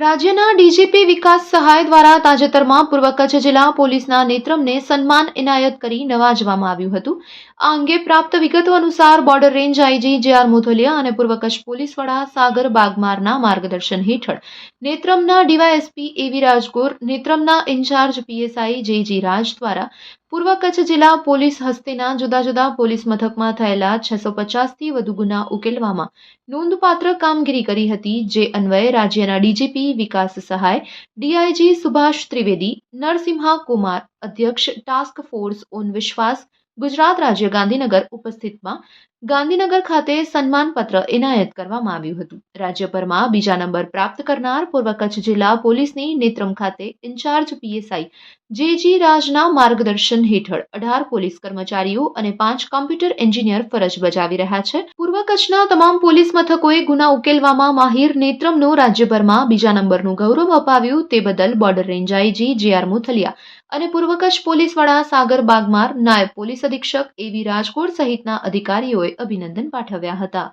રાજ્યના ડીજીપી વિકાસ સહાય દ્વારા તાજેતરમાં પૂર્વ કચ્છ જિલ્લા પોલીસના નેત્રમને સન્માન એનાયત કરી નવાજવામાં આવ્યું હતું. આ અંગે પ્રાપ્ત વિગતો અનુસાર border range IG J R Mothaliya અને પૂર્વ કચ્છ પોલીસ વડા સાગર બાગમારના માર્ગદર્શન હેઠળ નેત્રમના ડીવાયએસપી એવી રાજગોર, નેત્રમના ઇન્ચાર્જ પીએસઆઈ જે જી રાજ દ્વારા પૂર્વ કચ્છ જિલ્લા પોલીસ હસ્તેના જુદા જુદા પોલીસ મથકમાં થયેલા છસો પચાસથી વધુ ગુના ઉકેલવામાં નોંધપાત્ર કામગીરી કરી હતી, જે અન્વયે રાજ્યના ડીજીપી વિકાસ સહાય, ડીઆઈજી સુભાષ ત્રિવેદી નરસિંહા કુમાર અધ્યક્ષ ટાસ્ક ફોર્સ ઓન વિશ્વાસ, ગુજરાત રાજ્ય ગાંધીનગર ઉપસ્થિતમાં ગાંધીનગર ખાતે સન્માનપત્ર એનાયત કરવામાં આવ્યું હતું. રાજ્યભરમાં બીજા નંબર પ્રાપ્ત કરનાર પૂર્વ કચ્છ જિલ્લા પોલીસની નેત્રમ ખાતે ઇન્ચાર્જ પીએસઆઈ જે જી રાજના માર્ગદર્શન હેઠળ અઢાર પોલીસ કર્મચારીઓ અને પાંચ કોમ્પ્યુટર એન્જિનિયર ફરજ બજાવી રહ્યા છે. પૂર્વ કચ્છના તમામ પોલીસ મથકોએ ગુના ઉકેલવામાં માહિર નેત્રમનું રાજ્યભરમાં બીજા નંબરનું ગૌરવ અપાવ્યું તે બદલ border range IG J R Muthaliya અને પૂર્વ કચ્છ પોલીસ વડા સાગર બાગમાર, નાયબ પોલીસ અધિક્ષક એવી રાજકોટ સહિતના અધિકારીઓએ અભિનંદન પાઠવ્યા હતા.